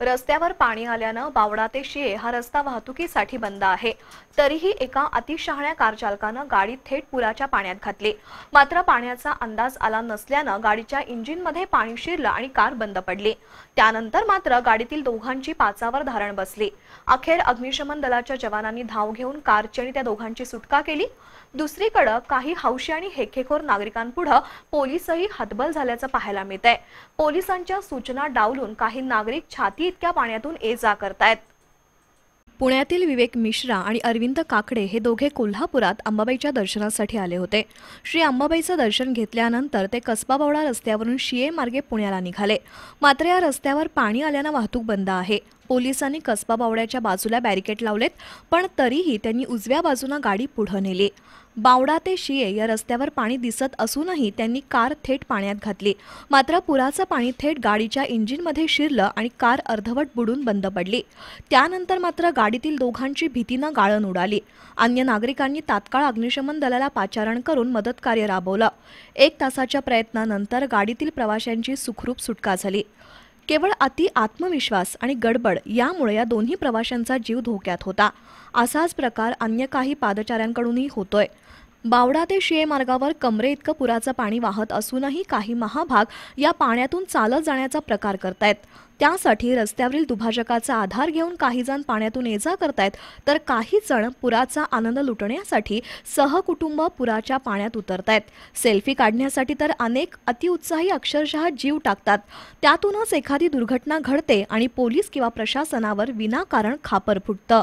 रस्त्यावर पाणी आल्यानं बावडा ते शिये हा रस्ता वाहतुकीसाठी बंद आहे. तरीही एका अतिशहाण्या कारचालकानं गाडी थेट पुराच्या पाण्यात घातली. मात्र पाण्याचा अंदाज आला नसल्यानं गाडीच्या इंजिनमध्ये पाणी शिरलं आणि कार बंद पडली. त्यानंतर मात्र गाडीतील दोघांची पाचावर धारण बसली. अखेर अग्निशमन दलाच्या जवानांनी धाव घेऊन कारची आणि त्या दोघांची सुटका केली. दुसरीकडे काही हौशी आणि हेखेखोर नागरिकांपुढे पोलिसही हतबल झाल्याचं पाहायला मिळत आहे पोलिसांच्या सूचना डावलून काही नागरिक छाती इतक्या पाण्यातून ये जा करतायत. पुण्यातील विवेक मिश्रा आणि अरविंद काकडे हे दोघे कोल्हापुरात अंबाबाईच्या दर्शनासाठी आले होते. श्री अंबाबाईचं दर्शन घेतल्यानंतर ते कसबाबावडा रस्त्यावरून शिये मार्गे पुण्याला निघाले. मात्र या रस्त्यावर पाणी आल्यानं वाहतूक बंद आहे. पोलिसांनी कसबा बावड्याच्या बाजूला बॅरिकेड लावलेत पण तरीही त्यांनी उजव्या बाजूनं गाडी पुढं नेली. बावडा ते शिये या रस्त्यावर पाणी दिसत असूनही त्यांनी कार थेट पाण्यात घातली. मात्र पुराचं पाणी थेट गाडीच्या इंजिनमध्ये शिरलं आणि कार अर्धवट बुडून बंद पडली. त्यानंतर मात्र गाडीतील दोघांची भीतीनं गाळण उडाली. अन्य नागरिकांनी तात्काळ अग्निशमन दलाला पाचारण करून मदतकार्य राबवलं. एक तासाच्या प्रयत्नानंतर गाडीतील प्रवाशांची सुखरूप सुटका झाली. केवळ अति आत्मविश्वास आणि गडबड यामुळे या दोन्ही प्रवाशांचा जीव धोक्यात होता. असाच प्रकार अन्य काही पादचाऱ्यांकडूनही होतोय. बावडा ते शिये मार्गावर कमरे इतकं पुराचं पाणी वाहत असूनही काही महाभाग या पाण्यातून चालत जाण्याचा प्रकार करतायत. त्यासाठी रस्त्यावरील दुभाजकाचा आधार घेऊन काही जण पाण्यातून ये जा करतायत तर काही जण पुराचा आनंद लुटण्यासाठी सहकुटुंब पुराच्या पाण्यात उतरतायत. सेल्फी काढण्यासाठी तर अनेक अतिउत्साही अक्षरशः जीव टाकतात. त्यातूनच एखादी दुर्घटना घडते आणि पोलीस किंवा प्रशासनावर विनाकारण खापर फुटतं.